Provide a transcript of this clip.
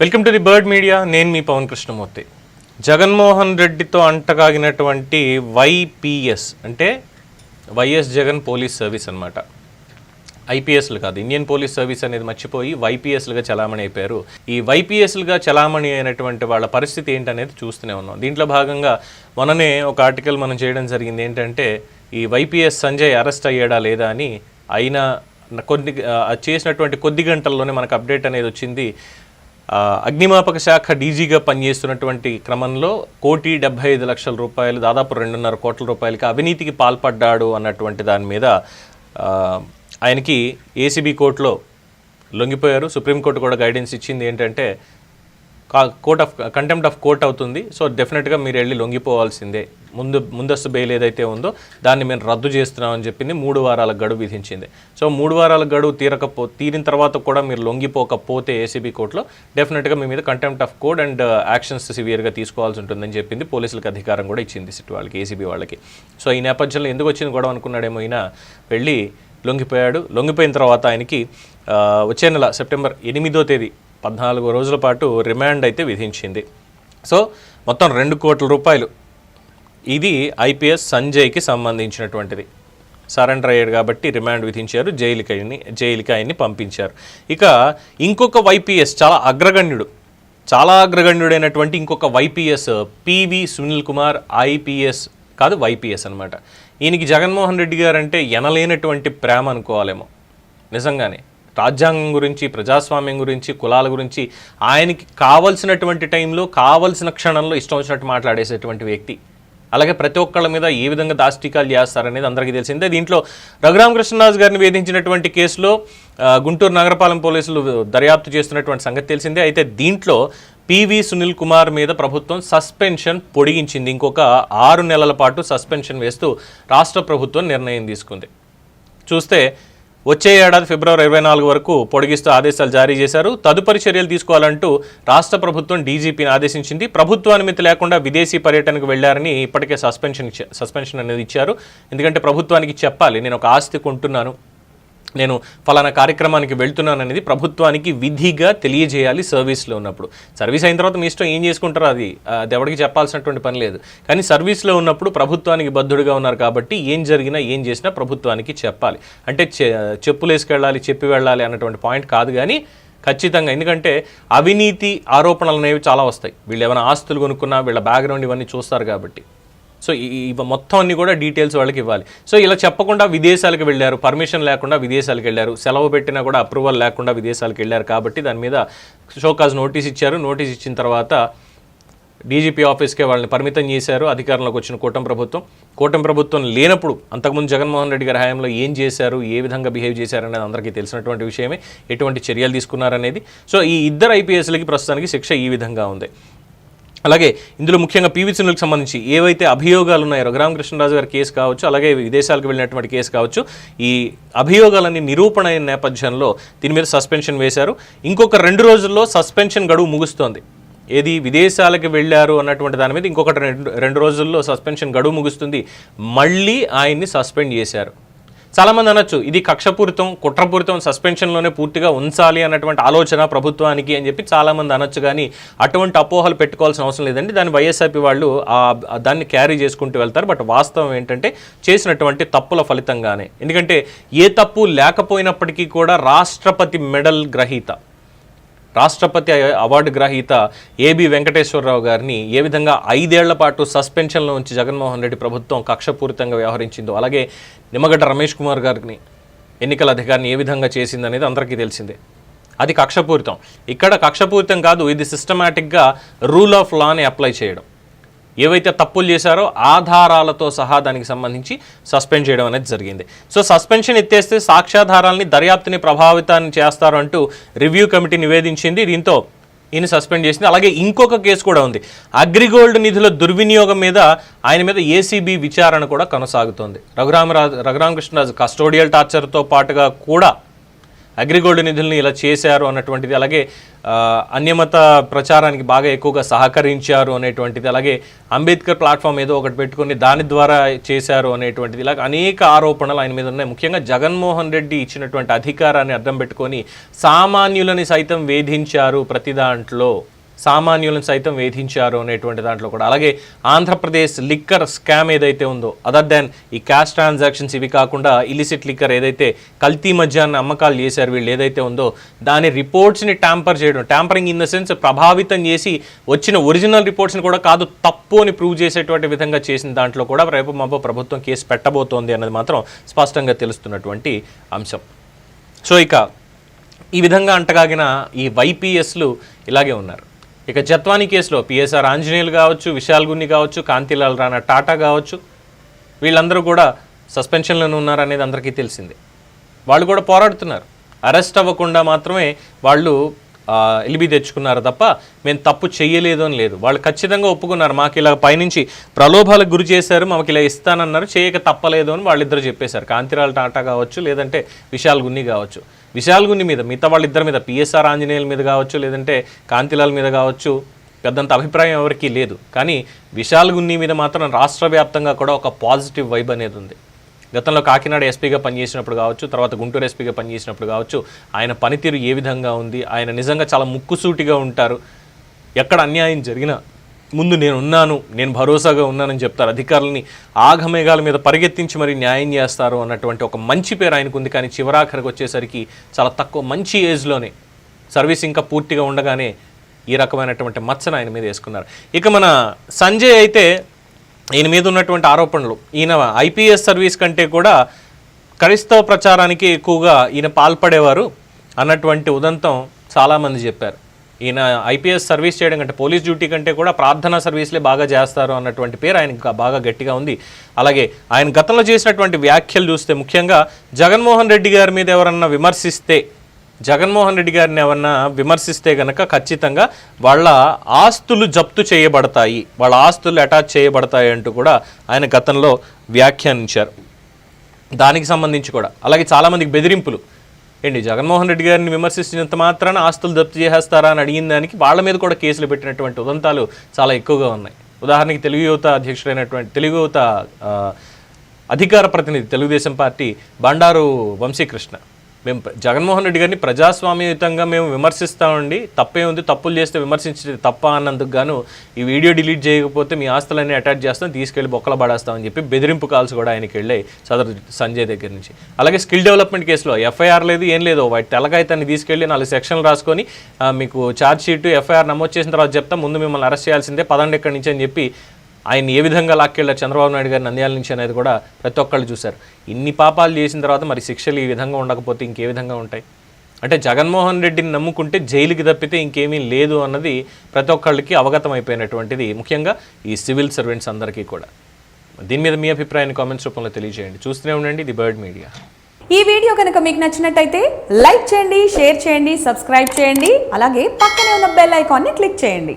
Welcome to the Bird Media నేను మీ పవన్ కృష్ణమూర్తి. జగన్మోహన్ రెడ్డితో అంటగాగినటువంటి వైపిఎస్ అంటే వైఎస్ జగన్ పోలీస్ సర్వీస్ అన్నమాట. ఐపీఎస్లు కాదు ఇండియన్ పోలీస్ సర్వీస్ అనేది మర్చిపోయి వైపీఎస్లుగా చలామణి అయిపోయారు. ఈ వైపీఎస్లుగా చలామణి అయినటువంటి వాళ్ళ పరిస్థితి ఏంటనేది చూస్తూనే ఉన్నాం. దీంట్లో భాగంగా మొన్ననే ఒక ఆర్టికల్ మనం చేయడం జరిగింది ఏంటంటే ఈ వైపీఎస్ సంజయ్ అరెస్ట్ అయ్యాడా లేదా అని అయినా కొన్ని చేసినటువంటి కొద్ది గంటల్లోనే మనకు అప్డేట్ అనేది వచ్చింది. అగ్నిమాపక శాఖ డీజీగా పనిచేస్తున్నటువంటి క్రమంలో కోటి డెబ్బై ఐదు లక్షల రూపాయలు దాదాపు రెండున్నర కోట్ల రూపాయలకి అవినీతికి పాల్పడ్డాడు అన్నటువంటి దాని మీద ఆయనకి ఏసీబీ కోర్టులో లొంగిపోయారు. సుప్రీంకోర్టు కూడా గైడెన్స్ ఇచ్చింది ఏంటంటే court of contempt of court అవుతుంది. సో డెఫినెట్గా మీరు వెళ్ళి లొంగిపోవాల్సిందే. ముందు ముందస్తు బెయిల్ ఏదైతే ఉందో దాన్ని మేము రద్దు చేస్తున్నామని చెప్పింది మూడు వారాల గడువు విధించింది. సో మూడు వారాల గడువు తీరకపో తీరిన తర్వాత కూడా మీరు లొంగిపోకపోతే ఏసీబీ కోర్టులో డెఫినెట్గా మీ మీద contempt of court and actions సివియర్గా తీసుకోవాల్సి ఉంటుందని చెప్పింది పోలీసులకు అధికారం కూడా ఇచ్చింది సిట్ వాళ్ళకి ఏసీబీ వాళ్ళకి. సో ఈ నేపథ్యంలో ఎందుకు వచ్చింది గొడవ అనుకున్నాడేమో ఈయన వెళ్ళి లొంగిపోయాడు. లొంగిపోయిన తర్వాత ఆయనకి వచ్చే నెల సెప్టెంబర్ ఎనిమిదో తేదీ పద్నాలుగు రోజుల పాటు రిమాండ్ అయితే విధించింది. సో మొత్తం రెండు కోట్ల రూపాయలు. ఇది ఐపీఎస్ సంజయ్కి సంబంధించినటువంటిది. సరెండర్ అయ్యాడు కాబట్టి రిమాండ్ విధించారు జైలుకి ఆయన్ని జైలుకి ఆయన్ని పంపించారు. ఇక ఇంకొక వైపీఎస్ చాలా అగ్రగణ్యుడు చాలా అగ్రగణ్యుడైనటువంటి ఇంకొక YPS PV Sunil Kumar IPS కాదు వైపీఎస్ అన్నమాట. ఈయనకి జగన్మోహన్ రెడ్డి గారు అంటే ఎనలేనటువంటి ప్రేమ అనుకోవాలేమో. నిజంగానే. రాజ్యాంగం గురించి ప్రజాస్వామ్యం గురించి కులాల గురించి ఆయనకి కావలసినటువంటి టైంలో కావలసిన క్షణంలో ఇష్టం వచ్చినట్టు మాట్లాడేసేటువంటి వ్యక్తి. అలాగే ప్రతి ఒక్కళ్ళ మీద ఏ విధంగా దాష్టికాలు చేస్తారనేది అందరికీ తెలిసిందే. దీంట్లో రఘురామకృష్ణరాజు గారిని వేధించినటువంటి కేసులో గుంటూరు నగరపాలెం పోలీసులు దర్యాప్తు చేస్తున్నటువంటి సంగతి తెలిసిందే. అయితే దీంట్లో పివి సునీల్ కుమార్ మీద ప్రభుత్వం సస్పెన్షన్ పొడిగించింది. ఇంకొక ఆరు నెలల పాటు సస్పెన్షన్ వేస్తూ రాష్ట్ర ప్రభుత్వం నిర్ణయం తీసుకుంది. చూస్తే వచ్చే ఏడాది ఫిబ్రవరి ఇరవై నాలుగు వరకు పొడిగిస్తూ ఆదేశాలు జారీ చేశారు. తదుపరి చర్యలు తీసుకోవాలంటూ రాష్ట్ర ప్రభుత్వం డీజీపీని ఆదేశించింది. ప్రభుత్వ అనుమతి లేకుండా విదేశీ పర్యటనకు వెళ్ళారని ఇప్పటికే సస్పెన్షన్ సస్పెన్షన్ అనేది ఇచ్చారు. ఎందుకంటే ప్రభుత్వానికి చెప్పాలి నేను ఒక ఆస్తి కొంటున్నాను. నేను ఫలానా కార్యక్రమానికి వెళ్తున్నాను అనేది ప్రభుత్వానికి విధిగా తెలియజేయాలి సర్వీస్లో ఉన్నప్పుడు. సర్వీస్ అయిన తర్వాత మీ ఇష్టం ఏం చేసుకుంటారో అది ఆ, అది ఎవరికి చెప్పాల్సినటువంటి పని లేదు. కానీ సర్వీస్లో ఉన్నప్పుడు ప్రభుత్వానికి బద్ధుడుగా ఉన్నారు కాబట్టి ఏం జరిగినా ఏం చేసినా ప్రభుత్వానికి చెప్పాలి. అంటే చె- చెప్పులు వేసుకెళ్ళాలి చెప్పి వెళ్ళాలి అన్నటువంటి పాయింట్ కాదు కానీ ఖచ్చితంగా. ఎందుకంటే అవినీతి ఆరోపణలు అనేవి చాలా వస్తాయి. వీళ్ళు ఏమైనా ఆస్తులు కొనుక్కున్నా వీళ్ళ బ్యాక్గ్రౌండ్ ఇవన్నీ చూస్తారు కాబట్టి. సో ఈ- మొత్తం అన్ని కూడా డీటెయిల్స్ వాళ్ళకి ఇవ్వాలి. సో ఇలా చెప్పకుండా విదేశాలకు వెళ్ళారు. పర్మిషన్ లేకుండా విదేశాలకు వెళ్ళారు. సెలవు పెట్టినా కూడా అప్రూవల్ లేకుండా విదేశాలకు వెళ్ళారు కాబట్టి దాని మీద షోకాజ్ నోటీస్ ఇచ్చారు. నోటీస్ ఇచ్చిన తర్వాత డీజీపీ ఆఫీస్కే వాళ్ళని పరిమితం చేశారు. అధికారంలోకి వచ్చిన కూటమి ప్రభుత్వం. కూటమి ప్రభుత్వం లేనప్పుడు అంతకుముందు జగన్మోహన్ రెడ్డి గారి హయాంలో ఏం చేశారు ఏ విధంగా బిహేవ్ చేశారు అనేది అందరికీ తెలిసినటువంటి విషయమే. ఎటువంటి చర్యలు తీసుకున్నారనేది. సో ఈ ఇద్దరు ఐపీఎస్లకి ప్రస్తుతానికి శిక్ష ఈ విధంగా ఉంది. అలాగే ఇందులో ముఖ్యంగా పీవీ సింధులకు సంబంధించి ఏవైతే అభియోగాలు ఉన్నాయో రఘురామకృష్ణరాజు గారి కేసు కావచ్చు అలాగే విదేశాలకు వెళ్ళినటువంటి కేసు కావచ్చు ఈ అభియోగాలన్నీ నిరూపణ అయిన నేపథ్యంలో దీని మీద సస్పెన్షన్ వేశారు. ఇంకొక రెండు రోజుల్లో సస్పెన్షన్ గడువు ముగుస్తోంది. ఏది విదేశాలకు వెళ్ళారు అన్నటువంటి దాని మీద ఇంకొకటి రెండు రెండు రోజుల్లో సస్పెన్షన్ గడువు ముగుస్తుంది. మళ్ళీ ఆయన్ని సస్పెండ్ చేశారు. చాలామంది అనొచ్చు ఇది కక్షపూరితం కుట్రపూరితం సస్పెన్షన్లోనే పూర్తిగా ఉంచాలి అన్నటువంటి ఆలోచన ప్రభుత్వానికి అని చెప్పి చాలామంది అనొచ్చు కానీ అటువంటి అపోహలు పెట్టుకోవాల్సిన అవసరం లేదండి. దాన్ని వైఎస్ఆర్పి వాళ్ళు దాన్ని క్యారీ చేసుకుంటూ వెళ్తారు. బట్ వాస్తవం ఏంటంటే చేసినటువంటి తప్పుల ఫలితంగానే. ఎందుకంటే ఏ తప్పు లేకపోయినప్పటికీ కూడా రాష్ట్రపతి మెడల్ గ్రహీత. రాష్ట్రపతి అవార్డు గ్రహీత ఏబి వెంకటేశ్వరరావు గారిని ఏ విధంగా ఐదేళ్ళ పాటు సస్పెన్షన్లో ఉంచి జగన్మోహన్ రెడ్డి ప్రభుత్వం కక్షపూరితంగా వ్యవహరించిందో అలాగే నిమ్మగడ్డ రమేష్ కుమార్ గారిని ఎన్నికల అధికారిని ఏ విధంగా చేసిందనేది అందరికీ తెలిసిందే. అది కక్షపూరితం. ఇక్కడ కక్షపూరితం కాదు ఇది సిస్టమేటిక్గా రూల్ ఆఫ్ లాని అప్లై చేయడం. ఏవైతే తప్పులు చేశారో ఆధారాలతో సహా దానికి సంబంధించి సస్పెండ్ చేయడం అనేది జరిగింది. సో సస్పెన్షన్ ఎత్తేస్తే సాక్ష్యాధారాలని దర్యాప్తుని ప్రభావితాన్ని చేస్తారు అంటూ రివ్యూ కమిటీ నివేదించింది. దీంతో ఈయన సస్పెండ్ చేసింది. అలాగే ఇంకొక కేసు కూడా ఉంది. అగ్రిగోల్డ్ నిధుల దుర్వినియోగం మీద ఆయన మీద ఏసీబీ విచారణ కూడా కొనసాగుతోంది. రఘురామరాజు రఘురామకృష్ణరాజు కస్టోడియల్ టార్చర్తో పాటుగా కూడా అగ్రిగోల్డ్ నిధుల్ని ఇలా చేశారు అన్నటువంటిది అలాగే అన్యమత ప్రచారానికి బాగా ఎక్కువగా సహకరించారు అనేటువంటిది అలాగే అంబేద్కర్ ప్లాట్ఫామ్ ఏదో ఒకటి పెట్టుకొని దాని ద్వారా చేశారు అనేటువంటిది ఇలా అనేక ఆరోపణలు ఆయన మీద ఉన్నాయి. ముఖ్యంగా జగన్మోహన్ రెడ్డి ఇచ్చినటువంటి అధికారాన్ని అర్థం పెట్టుకొని సామాన్యులని సైతం వేధించారు ప్రతి దాంట్లో. సామాన్యులను సైతం వేధించారు అనేటువంటి దాంట్లో కూడా. అలాగే ఆంధ్రప్రదేశ్ లిక్కర్ స్కామ్ ఏదైతే ఉందో అదర్ దాన్ ఈ క్యాష్ ట్రాన్సాక్షన్స్ ఇవి కాకుండా ఇలిసిట్ లిక్కర్ ఏదైతే కల్తీ మధ్యాహ్న అమ్మకాలు చేశారు వీళ్ళు ఏదైతే ఉందో దాని రిపోర్ట్స్ని ట్యాంపర్ చేయడం ట్యాంపరింగ్ ఇన్ ద సెన్స్ ప్రభావితం చేసి వచ్చిన ఒరిజినల్ రిపోర్ట్స్ని కూడా కాదు తప్పు అని ప్రూవ్ చేసేటువంటి విధంగా చేసిన దాంట్లో కూడా రేపు మాపో ప్రభుత్వం కేసు పెట్టబోతోంది అన్నది మాత్రం స్పష్టంగా తెలుస్తున్నటువంటి అంశం. సో ఇక ఈ విధంగా అంటగాగిన ఈ వైపీఎస్లు ఇలాగే ఉన్నారు. ఇక జత్వానీ కేసులో పిఎస్ఆర్ ఆంజనేయులు కావచ్చు విశాల్ గున్ని కావచ్చు కాంతిలాల్ రాణా టాటా కావచ్చు వీళ్ళందరూ కూడా సస్పెన్షన్లోనే ఉన్నారనేది అందరికీ తెలిసిందే. వాళ్ళు కూడా పోరాడుతున్నారు. అరెస్ట్ అవ్వకుండా మాత్రమే వాళ్ళు ఎలిబి తెచ్చుకున్నారు తప్ప మేము తప్పు చేయలేదు అని లేదు. వాళ్ళు ఖచ్చితంగా ఒప్పుకున్నారు. మాకు ఇలా పైనుంచి ప్రలోభాలకు గురి చేశారు మాకు ఇలా ఇస్తానన్నారు చేయక తప్పలేదు అని వాళ్ళిద్దరు చెప్పేశారు. కాంతిరాల టాటా కావచ్చు లేదంటే విశాల్ గున్ని కావచ్చు. విశాల్గున్ని మీద మిగతా వాళ్ళిద్దరి మీద పిఎస్ఆర్ ఆంజనేయుల మీద కావచ్చు లేదంటే కాంతిలాల్ మీద కావచ్చు పెద్దంత అభిప్రాయం ఎవరికీ లేదు. కానీ విశాల్ గున్ని మీద మాత్రం రాష్ట్ర వ్యాప్తంగా కూడా ఒక పాజిటివ్ వైబ్ అనేది ఉంది. గతంలో కాకినాడ ఎస్పీగా పనిచేసినప్పుడు కావచ్చు తర్వాత గుంటూరు ఎస్పీగా పనిచేసినప్పుడు కావచ్చు ఆయన పనితీరు ఏ విధంగా ఉంది ఆయన నిజంగా చాలా ముక్కుసూటిగా ఉంటారు ఎక్కడ అన్యాయం జరిగినా ముందు నేను ఉన్నాను నేను భరోసాగా ఉన్నానని చెప్తారు. అధికారులని ఆఘమేఘాల మీద పరిగెత్తించి మరి న్యాయం చేస్తారు అన్నటువంటి ఒక మంచి పేరు ఆయనకు ఉంది. కానీ చివరాఖరికి వచ్చేసరికి చాలా తక్కువ మంచి ఏజ్లోనే సర్వీస్ ఇంకా పూర్తిగా ఉండగానే ఈ రకమైనటువంటి మచ్చను ఆయన మీద వేసుకున్నారు. ఇక మన సంజయ్ అయితే ఈయన మీద ఉన్నటువంటి ఆరోపణలు. ఈయన ఐపీఎస్ సర్వీస్ కంటే కూడా క్రైస్తవ ప్రచారానికి ఎక్కువగా ఈయన పాల్పడేవారు అన్నటువంటి ఉదంతం చాలామంది చెప్పారు. ఈయన ఐపీఎస్ సర్వీస్ చేయడం కంటే పోలీస్ డ్యూటీ కంటే కూడా ప్రార్థనా సర్వీస్లే బాగా చేస్తారు అన్నటువంటి పేరు ఆయనకు బాగా గట్టిగా ఉంది. అలాగే ఆయన గతంలో చేసినటువంటి వ్యాఖ్యలు చూస్తే ముఖ్యంగా జగన్మోహన్ రెడ్డి గారి మీద ఎవరన్నా విమర్శిస్తే జగన్మోహన్ రెడ్డి గారిని ఏమన్నా విమర్శిస్తే కనుక ఖచ్చితంగా వాళ్ళ ఆస్తులు జప్తు చేయబడతాయి వాళ్ళ ఆస్తులు అటాచ్ చేయబడతాయి అంటూ కూడా ఆయన గతంలో వ్యాఖ్యానించారు. దానికి సంబంధించి కూడా. అలాగే చాలామందికి బెదిరింపులు. ఏంటి జగన్మోహన్ రెడ్డి గారిని విమర్శించినంత మాత్రాన ఆస్తులు జప్తు చేసేస్తారా అని అడిగిన దానికి వాళ్ళ మీద కూడా కేసులు పెట్టినటువంటి ఉదంతాలు చాలా ఎక్కువగా ఉన్నాయి. ఉదాహరణకి తెలుగు యువత అధ్యక్షుడైనటువంటి తెలుగు యువత అధికార ప్రతినిధి తెలుగుదేశం పార్టీ బండారు వంశీకృష్ణ. మేము జగన్మోహన్ రెడ్డి గారిని ప్రజాస్వామ్యయుతంగా మేము విమర్శిస్తామండి తప్పే ఉంది తప్పులు చేస్తే విమర్శించేది తప్ప అన్నందుకు గాను ఈ వీడియో డిలీట్ చేయకపోతే మీ ఆస్తులన్నీ అటాచ్ చేస్తాం తీసుకెళ్ళి బొక్కల పడేస్తామని చెప్పి బెదిరింపు కాల్స్ కూడా ఆయనకి వెళ్ళాయి సదరు సంజయ్ దగ్గర నుంచి. అలాగే స్కిల్ డెవలప్మెంట్ కేసులో ఎఫ్ఐఆర్ లేదు ఏం లేదు. వాటి తెల్లకాయితాన్ని తీసుకెళ్ళి నాలుగు సెక్షన్లు రాసుకొని మీకు ఛార్జ్ షీట్ ఎఫ్ఐఆర్ నమోదు చేసిన తర్వాత చెప్తాం ముందు మిమ్మల్ని అరెస్ట్ చేయాల్సిందే పదండి ఇక్కడి నుంచి అని చెప్పి ఆయన ఏ విధంగా లాక్కెళ్ళారు? చంద్రబాబు నాయుడు గారి నంద్యాల నుంచి అనేది కూడా ప్రతి ఒక్కళ్ళు చూశారు. ఇన్ని పాపాలు చేసిన తర్వాత మరి శిక్షలు ఈ విధంగా ఉండకపోతే ఇంకే విధంగా ఉంటాయి? అంటే జగన్మోహన్ రెడ్డిని నమ్ముకుంటే జైలుకి తప్పితే ఇంకేమీ లేదు అన్నది ప్రతి ఒక్కళ్ళకి అవగతం అయిపోయినటువంటిది ముఖ్యంగా ఈ సివిల్ సర్వెంట్స్ అందరికీ కూడా. దీని మీద మీ అభిప్రాయాన్ని కామెంట్స్ రూపంలో తెలియజేయండి. చూస్తూనే ఉండండి ది బర్డ్ మీడియా. ఈ వీడియో కనుక మీకు నచ్చినట్టయితే లైక్ చేయండి షేర్ చేయండి సబ్స్క్రైబ్ చేయండి అలాగే పక్కనే ఉన్న బెల్ ఐకాన్ని క్లిక్ చేయండి.